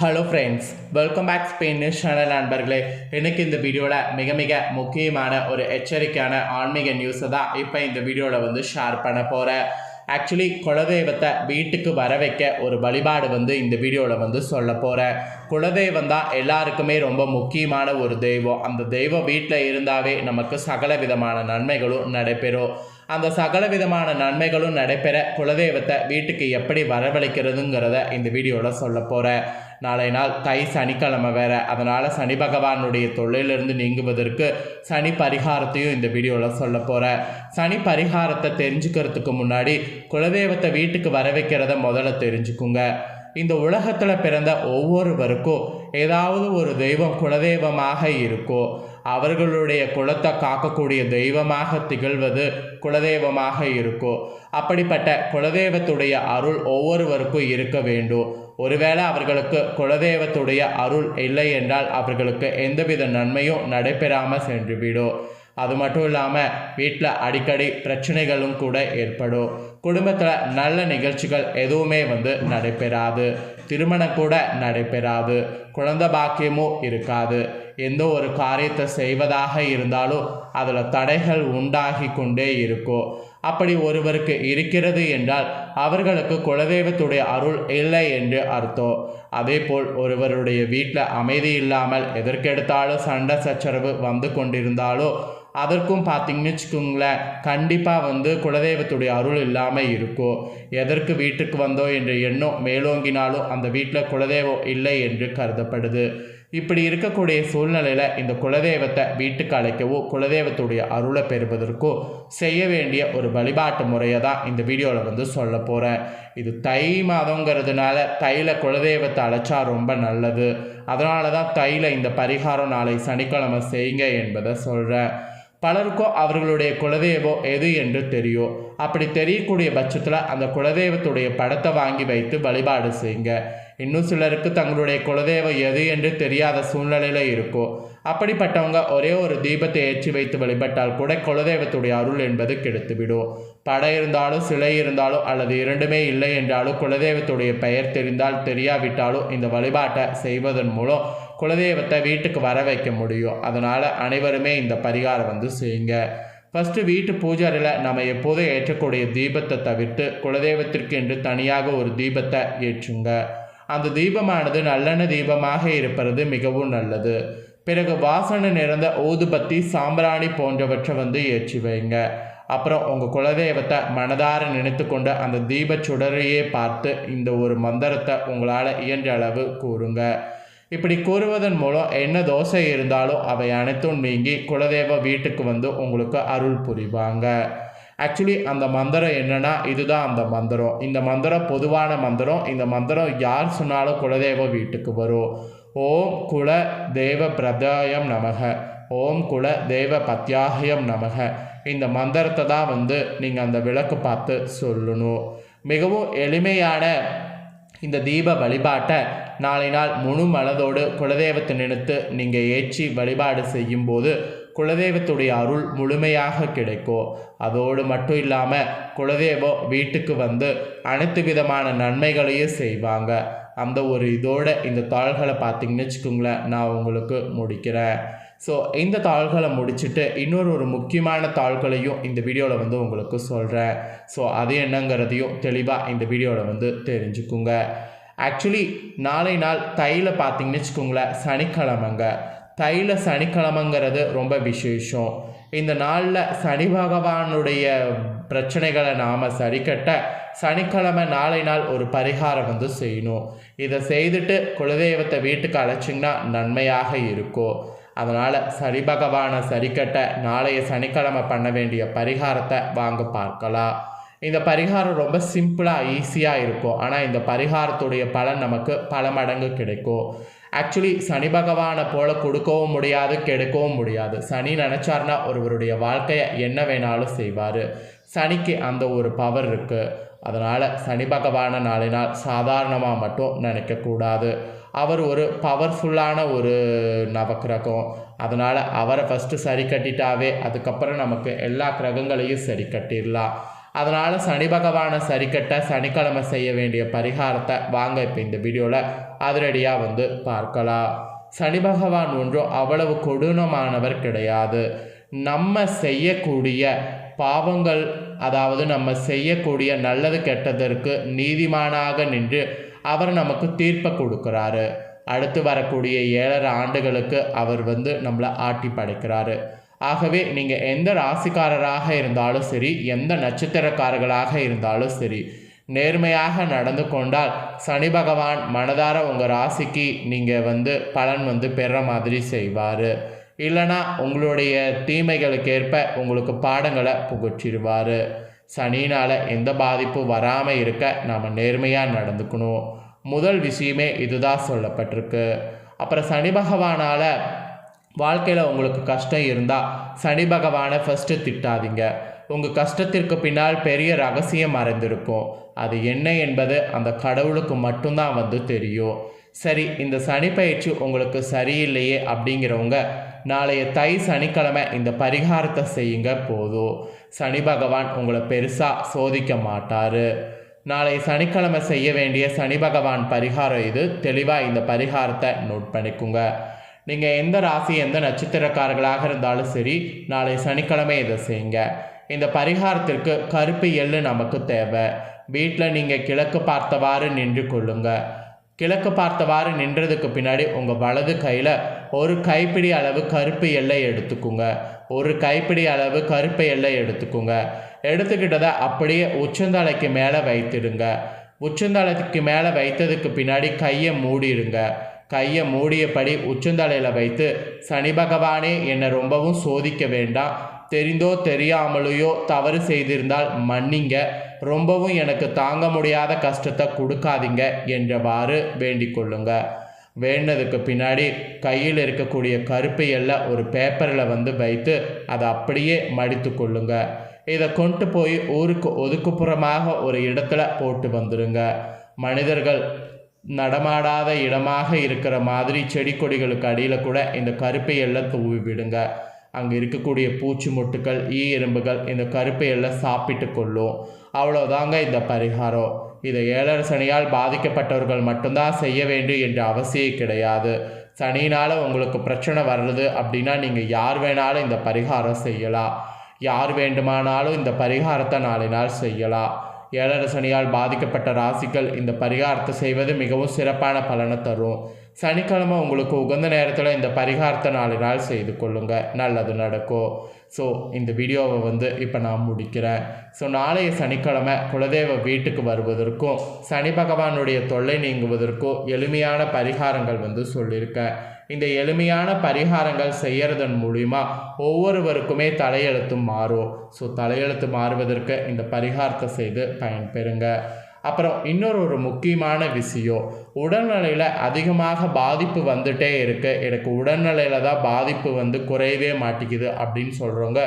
Hello friends welcome back Spain news channel நண்பர்களே. எனக்கு இந்த வீடியோவில் மிக மிக முக்கியமான ஒரு எச்சரிக்கையான ஆன்மீக நியூஸை தான் இப்போ இந்த வீடியோவில் வந்து ஷேர் பண்ண போகிறேன் ஆக்சுவலி குலதெய்வத்தை வீட்டுக்கு வர வைக்க ஒரு வழிபாடு வந்து இந்த வீடியோவில் வந்து சொல்ல போகிறேன் குலதெய்வம் தான் எல்லாருக்குமே ரொம்ப முக்கியமான ஒரு தெய்வம். அந்த தெய்வம் வீட்டில் இருந்தாவே நமக்கு சகல விதமான நன்மைகளும் நடைபெறும். அந்த சகல விதமான நன்மைகளும் நடைபெற குலதெய்வத்தை வீட்டுக்கு எப்படி வரவழைக்கிறதுங்கிறத இந்த வீடியோவில் சொல்ல போகிறேன் நாளை நாள் தை சனிக்கிழமை வேற. அதனால் சனி பகவானுடைய தொழிலிருந்து நீங்குவதற்கு சனி பரிகாரத்தையும் இந்த வீடியோவில் சொல்ல போகிறேன் சனி பரிகாரத்தை தெரிஞ்சுக்கிறதுக்கு முன்னாடி குலதெய்வத்தை வீட்டுக்கு வர வைக்கிறத முதல்ல தெரிஞ்சுக்குங்க. இந்த உலகத்தில் பிறந்த ஒவ்வொருவருக்கும் ஏதாவது ஒரு தெய்வம் குலதெய்வமாக இருக்கோ அவர்களுடைய குலத்தை காக்கக்கூடிய தெய்வமாக திகழ்வது குலதெய்வமாக இருக்கும் அப்படிப்பட்ட குலதெய்வத்துடைய அருள் ஒவ்வொருவருக்கும் இருக்க வேண்டும். ஒருவேளை அவர்களுக்கு குலதெய்வத்துடைய அருள் இல்லை என்றால் அவர்களுக்கு எந்தவித நன்மையும் நடைபெறாமல் சென்றுவிடும் அது மட்டும் இல்லாமல் வீட்டில் அடிக்கடி பிரச்சனைகளும் கூட ஏற்படும். குடும்பத்தில் நல்ல நிகழ்ச்சிகள் எதுவுமே வந்து நடைபெறாது. திருமணம் கூட நடைபெறாது. குழந்த பாக்கியமும் இருக்காது. எந்த ஒரு காரியத்தை செய்வதாக இருந்தாலும் அதில் தடைகள் உண்டாகி கொண்டே இருக்கும். அப்படி ஒருவருக்கு இருக்கிறது என்றால் அவர்களுக்கு குலதெய்வத்துடைய அருள் இல்லை என்று அர்த்தம். அதேபோல் ஒருவருடைய வீட்டில் அமைதி இல்லாமல் எதற்கெடுத்தாலும் சண்டை சச்சரவு வந்து கொண்டிருந்தாலோ அதற்கும் பார்த்தீங்கன்னு வச்சுக்கோங்களேன் கண்டிப்பாக வந்து குலதெய்வத்துடைய அருள் இல்லாமல் இருக்கும் எதற்கு வீட்டுக்கு வந்தோம் என்ற எண்ணம் மேலோங்கினாலும் அந்த வீட்டில் குலதெய்வம் இல்லை என்று கருதப்படுது. இப்படி இருக்கக்கூடிய சூழ்நிலையில் இந்த குலதெய்வத்தை வீட்டுக்கு அழைக்கவோ குலதெய்வத்துடைய அருளை பெறுவதற்கோ செய்ய வேண்டிய ஒரு வழிபாட்டு முறையை தான் இந்த வீடியோவில் வந்து சொல்ல போகிறேன் இது தை மாதங்கிறதுனால தையில் குலதெய்வத்தை அழைச்சா ரொம்ப நல்லது. அதனால தான் தையில் இந்த பரிகாரம் நாளை சனிக்கிழமை செய்யுங்க என்பதை சொல்கிறேன் பலருக்கும் அவர்களுடைய குலதெய்வம் எது என்று தெரியும். அப்படி தெரியக்கூடிய பட்சத்தில் அந்த குலதெய்வத்துடைய படத்தை வாங்கி வைத்து வழிபாடு செய்யுங்க. இன்னும் சிலருக்கு தங்களுடைய குலதெய்வம் எது என்று தெரியாத சூழ்நிலையில் இருக்கும் அப்படிப்பட்டவங்க ஒரே ஒரு தீபத்தை ஏற்றி வைத்து வழிபட்டால் கூட குலதெய்வத்துடைய அருள் என்பது கெடுத்துவிடும். படை இருந்தாலும் சிலை இருந்தாலும் அல்லது இரண்டுமே இல்லை என்றாலும் குலதெய்வத்துடைய பெயர் தெரிந்தால் தெரியாவிட்டாலும் இந்த வழிபாட்டை செய்வதன் மூலம் குலதெய்வத்தை வீட்டுக்கு வர வைக்க முடியும். அதனால் அனைவருமே இந்த பரிகாரம் வந்து செய்யுங்க. ஃபஸ்ட்டு வீட்டு பூஜாரில் நம்ம எப்போதும் ஏற்றக்கூடிய தீபத்தை தவிர்த்து குலதெய்வத்திற்கு என்று தனியாக ஒரு தீபத்தை ஏற்றுங்க. அந்த தீபமானது நல்லெண்ணெய் தீபமாக இருப்பது மிகவும் நல்லது. பிறகு வாசனை நிறைந்த ஊதுபத்தி சாம்பிராணி போன்றவற்றை வந்து ஏற்றி வைங்க. அப்புறம் உங்கள் குலதெய்வத்தை மனதார நினைத்து கொண்டு அந்த தீப சுடரையே பார்த்து இந்த ஒரு மந்திரத்தை உங்களால் இயன்ற அளவு கூறுங்க. இப்படி கூறுவதன் மூலம் என்ன தோசை இருந்தாலும் அவை அனைத்தும் நீங்கி குலதெய்வ வீட்டுக்கு வந்து உங்களுக்கு அருள் புரிவாங்க. ஆக்சுவலி அந்த மந்திரம் என்னன்னா இதுதான் அந்த மந்திரம். இந்த மந்திரம் பொதுவான மந்திரம். இந்த மந்திரம் யார் சொன்னாலும் குலதெய்வ வீட்டுக்கு வரும். ஓம் குல தேவ பிரதாயம் நமக. ஓம் குல தெய்வ பத்யாகியம் நமக. இந்த மந்திரத்தை தான் வந்து நீங்கள் அந்த விளக்கு பார்த்து சொல்லணும். மிகவும் எளிமையான இந்த தீப வழிபாட்டை நாளை நாள் முழு மனதோடு குலதெய்வத்தை நினைத்து நீங்கள் ஏற்றி வழிபாடு செய்யும்போது குலதெய்வத்துடைய அருள் முழுமையாக கிடைக்கும். அதோடு மட்டும் இல்லாமல் குலதெய்வம் வீட்டுக்கு வந்து அனைத்து விதமான நன்மைகளையும் செய்வாங்க. அந்த ஒரு இதோட இந்த தாள்களை பார்த்தீங்கன்னு வச்சுக்கோங்களேன் நான் உங்களுக்கு முடிக்கிறேன். ஸோ இந்த தாள்களை முடிச்சுட்டு இன்னொரு ஒரு முக்கியமான தாள்களையும் இந்த வீடியோவில் வந்து உங்களுக்கு சொல்கிறேன் ஸோ அது என்னங்கிறதையும் தெளிவாக இந்த வீடியோவில் வந்து தெரிஞ்சுக்குங்க. ஆக்சுவலி நாளை நாள் தையில் பார்த்தீங்கன்னு வச்சுக்கோங்களேன் சனிக்கிழமைங்க. தையில் சனிக்கிழமைங்கிறது ரொம்ப விசேஷம். இந்த நாளில் சனி பகவானுடைய பிரச்சனைகளை நாம் சரிக்கட்ட சனிக்கிழமை நாளை நாள் ஒரு பரிகாரம் வந்து செய்யணும். இதை செய்துட்டு குலதெய்வத்தை வீட்டுக்கு அழைச்சிங்கன்னா நன்மையாக இருக்கும். அதனால் சரி பகவானை சரிக்கட்ட நாளைய சனிக்கிழமை பண்ண வேண்டிய பரிகாரத்தை வாங்க பார்க்கலாம். இந்த பரிகாரம் ரொம்ப சிம்பிளாக ஈஸியாக இருக்கும். ஆனால் இந்த பரிகாரத்துடைய பலன் நமக்கு பல மடங்கு கிடைக்கும். ஆக்சுவலி சனி பகவானை போல கொடுக்கவும் முடியாது கெடுக்கவும் முடியாது. சனி நினச்சார்னா ஒருவருடைய வாழ்க்கையை என்ன வேணாலும் செய்வார். சனிக்கு அந்த ஒரு பவர் இருக்குது அதனால் சனி பகவானை நாளை நாள் சாதாரணமாக மட்டும் நினைக்கக்கூடாது. அவர் ஒரு பவர்ஃபுல்லான ஒரு நவக்கிரகம். அதனால் அவரை ஃபஸ்ட்டு சரி கட்டிட்டாவே அதுக்கப்புறம் நமக்கு எல்லா கிரகங்களையும் சரி கட்டிடலாம். அதனால் சனி பகவானை கட்ட சனிக்கிழமை செய்ய வேண்டிய பரிகாரத்தை வாங்க இப்போ இந்த வீடியோவில் அதிரடியாக வந்து பார்க்கலாம். சனி பகவான் ஒன்றும் அவ்வளவு கொடூரமானவர் கிடையாது. நம்ம செய்யக்கூடிய பாவங்கள் அதாவது நம்ம செய்யக்கூடிய நல்லது கெட்டதற்கு நீதிமானாக நின்று அவர் நமக்கு தீர்ப்பை கொடுக்குறாரு. அடுத்து வரக்கூடிய ஏழரை ஆண்டுகளுக்கு அவர் வந்து நம்மளை ஆட்டி படைக்கிறாரு. ஆகவே நீங்கள் எந்த ராசிக்காரராக இருந்தாலும் சரி எந்த நட்சத்திரக்காரர்களாக இருந்தாலும் சரி நேர்மையாக நடந்து கொண்டால் சனி பகவான் மனதார உங்கள் ராசிக்கு நீங்கள் வந்து பலன் வந்து பெற மாதிரி செய்வார். இல்லைனா உங்களுடைய தீமைகளுக்கு ஏற்ப உங்களுக்கு பாடங்களை புகற்றிடுவார். சனினால் எந்த பாதிப்பும் வராமல் இருக்க நாம் நேர்மையாக நடந்துக்கணும். முதல் விஷயமே இதுதான் சொல்லப்பட்டிருக்கு. அப்புறம் சனி பகவானால் வாழ்க்கையில் உங்களுக்கு கஷ்டம் இருந்தால் சனி பகவானை ஃபஸ்ட்டு திட்டாதீங்க. உங்கள் கஷ்டத்திற்கு பின்னால் பெரிய ரகசியம் மறைந்திருக்கும். அது என்ன என்பது அந்த கடவுளுக்கு மட்டும்தான் வந்து தெரியும். சரி இந்த சனி பயிற்சி உங்களுக்கு சரியில்லையே அப்படிங்கிறவங்க நாளைய தை சனிக்கிழமை இந்த பரிகாரத்தை செய்யுங்க போதும். சனி பகவான் உங்களை பெருசாக சோதிக்க மாட்டார். நாளை சனிக்கிழமை செய்ய வேண்டிய சனி பகவான் பரிகாரம் இது. தெளிவாக இந்த பரிகாரத்தை நோட் பண்ணிக்கோங்க. நீங்கள் எந்த ராசி எந்த நட்சத்திரக்காரர்களாக இருந்தாலும் சரி நாளை சனிக்கிழமை இதை செய்யுங்க. இந்த பரிகாரத்திற்கு கருப்பு எள்ளு நமக்கு தேவை. வீட்டில் நீங்கள் கிழக்கு பார்த்தவாறு நின்று கொள்ளுங்கள் கிழக்கு பார்த்தவாறு நின்றதுக்கு பின்னாடி உங்கள் வலது கையில் ஒரு கைப்பிடி அளவு கருப்பு எல்லை எடுத்துக்குங்க. ஒரு கைப்பிடி அளவு கருப்பு எல்லை எடுத்துக்குங்க. எடுத்துக்கிட்டதை அப்படியே உச்சந்தலைக்கு மேலே வைத்திடுங்க. உச்சந்தலைக்கு மேலே வைத்ததுக்கு பின்னாடி கையை மூடிடுங்க. கையை மூடியபடி உச்சந்தலையில் வைத்து சனி பகவானே என்னை ரொம்பவும் சோதிக்க வேண்டாம். தெரிந்தோ தெரியாமலையோ தவறு செய்திருந்தால் மன்னிங்க. ரொம்பவும் எனக்கு தாங்க முடியாத கஷ்டத்தை கொடுக்காதீங்க என்றவாறு வேண்டிக் கொள்ளுங்க. வேண்டதுக்கு பின்னாடி கையில் இருக்கக்கூடிய கருப்பு எல்லாம் ஒரு பேப்பரில் வந்து வைத்து அதை அப்படியே மடித்து கொள்ளுங்க. இதை கொண்டு போய் ஊருக்கு ஒதுக்குப்புறமாக ஒரு இடத்துல போட்டு வந்துடுங்க மனிதர்கள் நடமாடாத இடமாக இருக்கிற மாதிரி செடி கொடிகளுக்கு அடியில் கூட இந்த கருப்பை எல்லாம் தூவி விடுங்க. அங்கே இருக்கக்கூடிய பூச்சி மொட்டுக்கள் ஈ எறும்புகள் இந்த கருப்பை எல்லாம் சாப்பிட்டு கொள்ளும். அவ்வளோதாங்க இந்த பரிகாரம். இதை ஏழரை சனியால் பாதிக்கப்பட்டவர்கள் மட்டும்தான் செய்ய வேண்டும் என்ற அவசியம் கிடையாது. சனியினால் உங்களுக்கு பிரச்சனை வர்றது அப்படின்னா நீங்கள் யார் வேணாலும் இந்த பரிகாரம் செய்யலாம். யார் வேண்டுமானாலும் இந்த பரிகாரத்தை நாளை நாள் செய்யலாம். ஏழரசனியால் பாதிக்கப்பட்ட ராசிகள் இந்த பரிகாரத்தை செய்வது மிகவும் சிறப்பான பலனை தரும். சனிக்கிழமை உங்களுக்கு உகந்த நேரத்தில் இந்த பரிகாரத்தை நாலு நாள் செய்து கொள்ளுங்கள் நல்லது நடக்கும் ஸோ இந்த வீடியோவை வந்து இப்போ நான் முடிக்கிறேன். ஸோ நாளைய சனிக்கிழமை குலதெய்வ வீட்டுக்கு வருவதற்கும் சனி பகவானுடைய தொல்லை நீங்குவதற்கும் எளிமையான பரிகாரங்கள் வந்து சொல்லியிருக்கேன். இந்த எளிமையான பரிகாரங்கள் செய்யறதன் மூலிமா ஒவ்வொருவருக்குமே தலையெழுத்து மாறும். ஸோ தலையெழுத்து மாறுவதற்கு இந்த பரிகாரத்தை செய்து பயன்பெறுங்க. அப்புறம் இன்னொரு ஒரு முக்கியமான விஷயம் உடல்நிலையில் அதிகமாக பாதிப்பு வந்துட்டே இருக்கு. எனக்கு உடல்நிலையில் தான் பாதிப்பு வந்து குறையவே மாட்டேங்குது அப்படின்னு சொல்கிறவங்க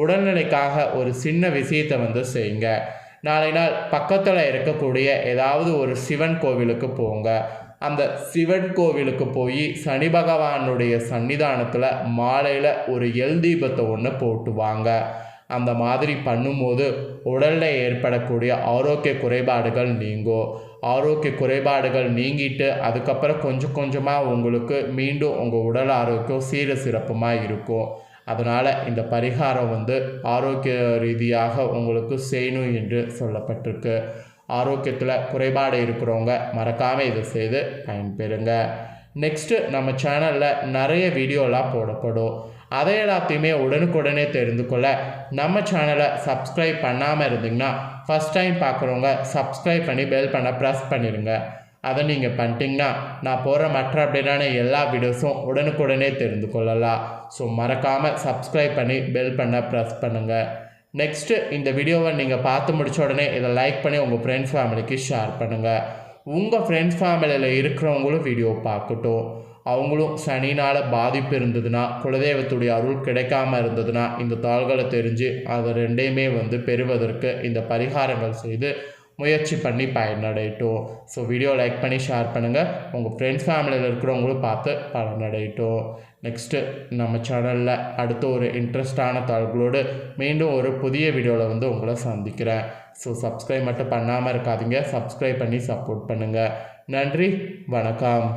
உடல்நிலைக்காக ஒரு சின்ன விஷயத்தை வந்து செய்யுங்க. நாளை நாள் பக்கத்தில் இருக்கக்கூடிய ஏதாவது ஒரு சிவன் கோவிலுக்கு போங்க. அந்த சிவன் கோவிலுக்கு போய் சனி பகவானுடைய சன்னிதானத்தில் மாலையில் ஒரு எல் தீபத்தை ஒன்று போட்டுவாங்க அந்த மாதிரி பண்ணும்போது உடலில் ஏற்படக்கூடிய ஆரோக்கிய குறைபாடுகள் நீங்கும் ஆரோக்கிய குறைபாடுகள் நீங்கிட்டு அதுக்கப்புறம் கொஞ்சம் கொஞ்சமாக உங்களுக்கு மீண்டும் உங்கள் உடல் ஆரோக்கியம் சீர சிறப்புமாக இருக்கும் அதனால் இந்த பரிகாரம் வந்து ஆரோக்கிய ரீதியாக உங்களுக்கு செய்யணும் என்று சொல்லப்பட்டிருக்கு. ஆரோக்கியத்தில் குறைபாடு இருக்கிறவங்க மறக்காமல் இதை செய்து பயன்பெறுங்க. நெக்ஸ்ட்டு நம்ம சேனலில் நிறைய வீடியோலாம் போடப்படும். அதை எல்லாத்தையுமே உடனுக்குடனே தெரிந்து கொள்ள நம்ம சேனலை சப்ஸ்கிரைப் பண்ணாமல் இருந்தீங்கன்னா ஃபஸ்ட் டைம் பார்க்குறவங்க சப்ஸ்கிரைப் பண்ணி பெல் பண்ண ப்ரெஸ் பண்ணிடுங்க அதை நீங்கள் பண்ணிட்டீங்கன்னா நான் போகிற மற்ற அப்படின்னான எல்லா வீடியோஸும் உடனுக்குடனே தெரிந்து கொள்ளலாம். ஸோ மறக்காமல் சப்ஸ்கிரைப் பண்ணி பெல் பண்ண ப்ரெஸ் பண்ணுங்கள் நெக்ஸ்ட்டு இந்த வீடியோவை நீங்கள் பார்த்து முடிச்ச உடனே இதை லைக் பண்ணி உங்கள் ஃப்ரெண்ட்ஸ் ஃபேமிலிக்கு ஷேர் பண்ணுங்கள் உங்கள் ஃப்ரெண்ட்ஸ் ஃபேமிலியில் இருக்கிறவங்களும் வீடியோ பார்க்கட்டும். அவங்களும் சனினால் பாதிப்பு இருந்ததுன்னா குலதெய்வத்துடைய அருள் கிடைக்காம இருந்ததுன்னா இந்த தாள்களை தெரிஞ்சு அதை ரெண்டையுமே வந்து பெறுவதற்கு இந்த பரிகாரங்கள் செய்து முயற்சி பண்ணி பயனடையட்டும். ஸோ வீடியோ லைக் பண்ணி ஷேர் பண்ணுங்கள் உங்கள் ஃப்ரெண்ட்ஸ் ஃபேமிலியில் இருக்கிறவங்களும் பார்த்து பலனடையட்டும் நெக்ஸ்ட்டு நம்ம சேனலில் அடுத்த ஒரு இன்ட்ரெஸ்டான தாள்களோடு மீண்டும் ஒரு புதிய வீடியோவில் வந்து உங்களை சந்திக்கிறேன். ஸோ சப்ஸ்கிரைப் மட்டும் பண்ணாமல் இருக்காதீங்க. சப்ஸ்கிரைப் பண்ணி சப்போர்ட் பண்ணுங்கள் நன்றி வணக்கம்.